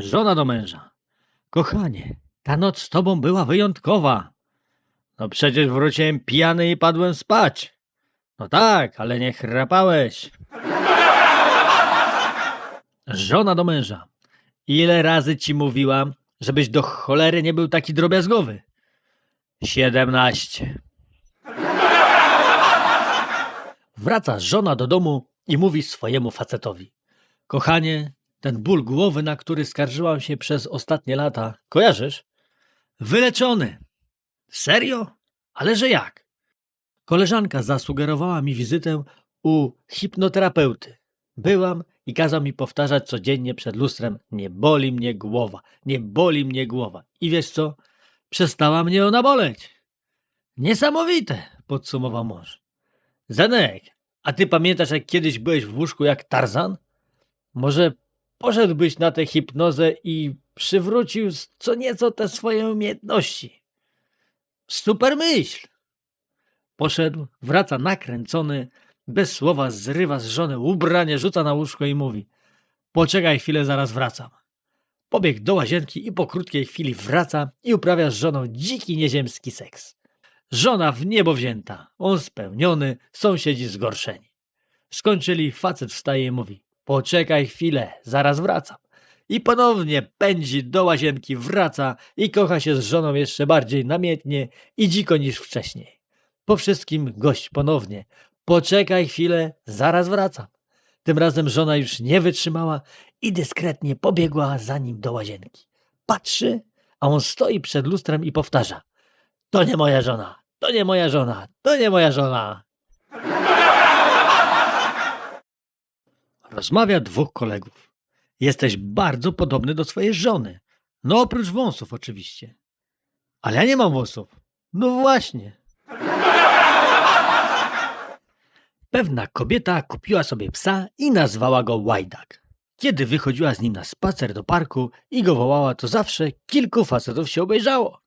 Żona do męża. Kochanie, ta noc z tobą była wyjątkowa. No przecież wróciłem pijany i padłem spać. No tak, ale nie chrapałeś. Żona do męża. Ile razy ci mówiłam, żebyś do cholery nie był taki drobiazgowy? Siedemnaście. Wraca żona do domu i mówi swojemu facetowi. Kochanie, ten ból głowy, na który skarżyłam się przez ostatnie lata, kojarzysz? Wyleczony. Serio? Ale że jak? Koleżanka zasugerowała mi wizytę u hipnoterapeuty. Byłam i kazał mi powtarzać codziennie przed lustrem: Nie boli mnie głowa, nie boli mnie głowa. I wiesz co? Przestała mnie ona boleć. Niesamowite, podsumował mąż. Zenek, a ty pamiętasz, jak kiedyś byłeś w łóżku jak Tarzan? Może poszedłbyś na tę hipnozę i przywrócił co nieco te swoje umiejętności. Super myśl! Poszedł, wraca nakręcony, bez słowa zrywa z żony ubranie, rzuca na łóżko i mówi Poczekaj chwilę, zaraz wracam. Pobiegł do łazienki i po krótkiej chwili wraca i uprawia z żoną dziki nieziemski seks. Żona w niebo wzięta, on spełniony, sąsiedzi zgorszeni. Skończyli, facet wstaje i mówi Poczekaj chwilę, zaraz wracam. I ponownie pędzi do łazienki, wraca i kocha się z żoną jeszcze bardziej namiętnie i dziko niż wcześniej. Po wszystkim gość ponownie. Poczekaj chwilę, zaraz wracam. Tym razem żona już nie wytrzymała i dyskretnie pobiegła za nim do łazienki. Patrzy, a on stoi przed lustrem i powtarza: To nie moja żona, to nie moja żona, to nie moja żona. Rozmawia dwóch kolegów. Jesteś bardzo podobny do swojej żony. No oprócz wąsów oczywiście. Ale ja nie mam włosów. No właśnie. Pewna kobieta kupiła sobie psa i nazwała go Łajdak. Kiedy wychodziła z nim na spacer do parku i go wołała, to zawsze kilku facetów się obejrzało.